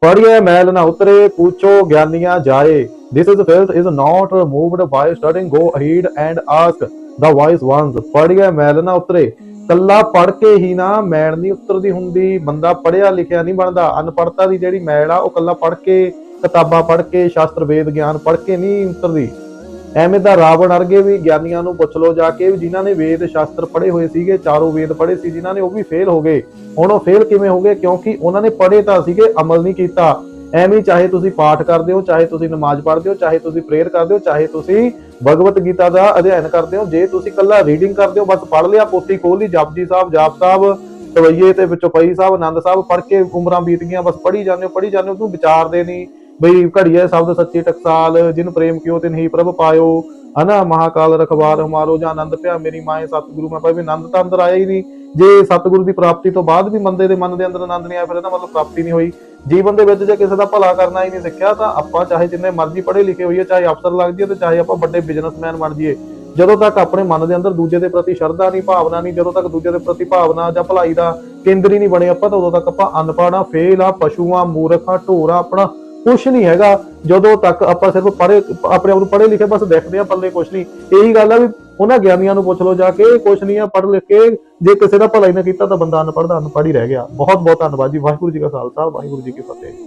ਪੜ੍ਹਿਐ ਮੈਲ ਨਾ ਉਤਰੇ, ਪੁੱਛੋ ਗਿਆਨੀਆਂ ਜਾਏ। This is filth is not removed by studying, go ahead and ask the wise ones. ਪੜ੍ਹਿਐ ਮੈਲ ਨਾ ਉਤਰੇ। ਕੱਲਾ ਪੜ੍ਹ ਕੇ ਹੀ ਨਾ ਮੈਲ ਨਹੀਂ ਉਤਰਦੀ ਹੁੰਦੀ। ਬੰਦਾ ਪੜ੍ਹਿਆ ਲਿਖਿਆ ਨਹੀਂ ਬਣਦਾ। ਅਨਪੜਤਾ ਦੀ ਜਿਹੜੀ ਮੈਲ ਆ, ਉਹ ਕੱਲਾ ਪੜ੍ਹ ਕੇ, ਕਿਤਾਬਾਂ ਪੜ੍ਹ ਕੇ, ਸ਼ਾਸਤਰ, ਵੇਦ, ਗਿਆਨ ਪੜ੍ਹ ਕੇ ਨਹੀਂ ਉਤਰਦੀ। ਐਵੇਂ ਦਾ ਰਾਵਣ ਅਰਗੇ ਵੀ ਗਿਆਨੀਆਂ ਨੂੰ ਪੁੱਛ ਲਓ ਜਾ ਕੇ ਵੀ ਜਿਨ੍ਹਾਂ ਨੇ ਵੇਦ ਸ਼ਾਸਤਰ ਪੜ੍ਹੇ ਹੋਏ ਸੀਗੇ, ਚਾਰੋਂ ਵੇਦ ਪੜ੍ਹੇ ਸੀ, ਜਿਨ੍ਹਾਂ ਨੇ ਉਹ ਵੀ ਫੇਲ ਹੋ ਗਏ। ਹੁਣ ਉਹ ਫੇਲ ਕਿਵੇਂ ਹੋ ਗਏ? ਕਿਉਂਕਿ ਉਹਨਾਂ ਨੇ ਪੜ੍ਹੇ ਤਾਂ ਸੀਗੇ, ਅਮਲ ਨਹੀਂ ਕੀਤਾ। ਐਵੇਂ ਚਾਹੇ ਤੁਸੀਂ ਪਾਠ ਕਰਦੇ ਹੋ, ਚਾਹੇ ਤੁਸੀਂ ਨਮਾਜ਼ ਪੜ੍ਹਦੇ ਹੋ, ਚਾਹੇ ਤੁਸੀਂ ਪ੍ਰੇਅਰ ਕਰਦੇ ਹੋ, ਚਾਹੇ ਤੁਸੀਂ ਭਗਵਤ ਗੀਤਾ ਦਾ ਅਧਿਐਨ ਕਰਦੇ ਹੋ, ਜੇ ਤੁਸੀਂ ਕੱਲਾ ਰੀਡਿੰਗ ਕਰਦੇ ਹੋ, ਬਸ ਪੜ੍ਹ ਲਿਆ ਪੋਥੀ ਖੋਲ ਲਈ ਜਪਜੀ ਸਾਹਿਬ, ਜਾਪ ਸਾਹਿਬ ਤਵਈਏ ਤੇ ਵਿੱਚੋਂ ਪਈ ਸਾਹਿਬ, ਆਨੰਦ ਸਾਹਿਬ, ਪੜ੍ਹ ਕੇ ਉਮਰਾਂ ਬੀਤ ਗਈਆਂ, ਬਸ ਪੜ੍ਹੀ ਜਾਂਦੇ ਹੋ, ਪੜ੍ਹੀ ਜਾਂਦੇ ਹੋ, ਤੂੰ ਵਿਚਾਰਦੇ ਨਹੀਂ। ਬਈ ਘੜੀਏ ਸ਼ਬਦ ਸੱਚੀ ਟਕਸਾਲ, ਜਿਨ ਪ੍ਰੇਮ ਕਿਉ ਤਿਨ ਹੀ ਪ੍ਰਭ ਪਾਇਓ। ਹਨਾ, ਮਹਾਕਾਲ ਰਖਵਾਰ ਹਮਾਰੋ, ਜਾਂ ਆਨੰਦ ਭਿਆ ਮੇਰੀ ਮਾਏ ਸਤਿਗੁਰੂ ਮੈਂ ਭਾਵੇਂ ਆਨੰਦ ਤਾਂ ਅੰਦਰ ਆਇਆ ਹੀ ਨਹੀਂ। ਜੇ ਸਤਿਗੁਰੂ ਦੀ ਪ੍ਰਾਪਤੀ ਤੋਂ ਬਾਅਦ ਵੀ ਬੰਦੇ ਦੇ ਮਨ ਦੇ ਅੰਦਰ ਆਨੰਦ ਨਹੀਂ ਆਇਆ, ਫਿਰ ਇਹਦਾ ਮਤਲਬ ਪ੍ਰਾਪਤੀ ਨਹੀਂ ਹੋਈ। ਜੀਵਨ ਦੇ ਵਿੱਚ ਜੇ ਕਿਸੇ ਦਾ ਭਲਾ ਕਰਨਾ ਹੀ ਨਹੀਂ ਸਿੱਖਿਆ, ਤਾਂ ਆਪਾਂ ਚਾਹੇ ਜਿੰਨੇ ਮਰਜ਼ੀ ਪੜ੍ਹੇ ਲਿਖੇ ਹੋਈਏ, ਚਾਹੇ ਅਫਸਰ ਲੱਗ ਜਾਈਏ, ਤੇ ਚਾਹੇ ਆਪਾਂ ਵੱਡੇ ਬਿਜ਼ਨਸਮੈਨ ਬਣ ਜਾਈਏ। ਜਦੋਂ ਤੱਕ ਆਪਣੇ ਮਨ ਦੇ ਅੰਦਰ ਦੂਜੇ ਦੇ ਪ੍ਰਤੀ ਸ਼ਰਧਾ ਨਹੀਂ, ਭਾਵਨਾ ਨਹੀਂ, ਜਦੋਂ ਤੱਕ ਦੂਜੇ ਦੇ ਪ੍ਰਤੀ ਭਾਵਨਾ ਜਾਂ ਭਲਾਈ ਦਾ ਕੇਂਦਰ ਹੀ ਨਹੀਂ ਬਣੇ ਆਪਾਂ, ਤਾਂ ਉਦੋਂ ਤੱਕ ਆਪਾਂ ਅਨਪੜ੍ਹ ਆ ਫੇਲ ਆ, ਪਸ਼ੂਆਂ, ਮੂਰਖਾਂ, ਢੋਰਾ ਆਪਣਾ ਕੁਛ ਨਹੀਂ ਹੈਗਾ। ਜਦੋਂ ਤੱਕ ਆਪਾਂ ਸਿਰਫ ਪੜ੍ਹੇ, ਆਪਣੇ ਆਪ ਨੂੰ ਪੜ੍ਹੇ ਲਿਖੇ ਬਸ ਦੇਖਦੇ ਆ ਪੱਲੇ ਕੁਛ ਨਹੀਂ। ਇਹੀ ਗੱਲ ਆ ਵੀ ਉਹਨਾਂ ਗਿਆਨੀਆਂ ਨੂੰ ਪੁੱਛ ਲਓ ਜਾ ਕੇ ਕੁਛ ਨਹੀਂ ਆ ਪੜ੍ਹ ਲਿਖ ਕੇ। ਜੇ ਕਿਸੇ ਦਾ ਭਲਾ ਹੀ ਨਾ ਕੀਤਾ ਤਾਂ ਬੰਦਾ ਅਨਪੜ੍ਹ ਦਾ ਅਨਪੜ੍ਹ ਹੀ ਰਹਿ ਗਿਆ। ਬਹੁਤ ਬਹੁਤ ਧੰਨਵਾਦ ਜੀ। ਵਾਹਿਗੁਰੂ ਜੀ ਕਾ ਖਾਲਸਾ, ਵਾਹਿਗੁਰੂ ਜੀ ਕੀ ਫਤਿਹ।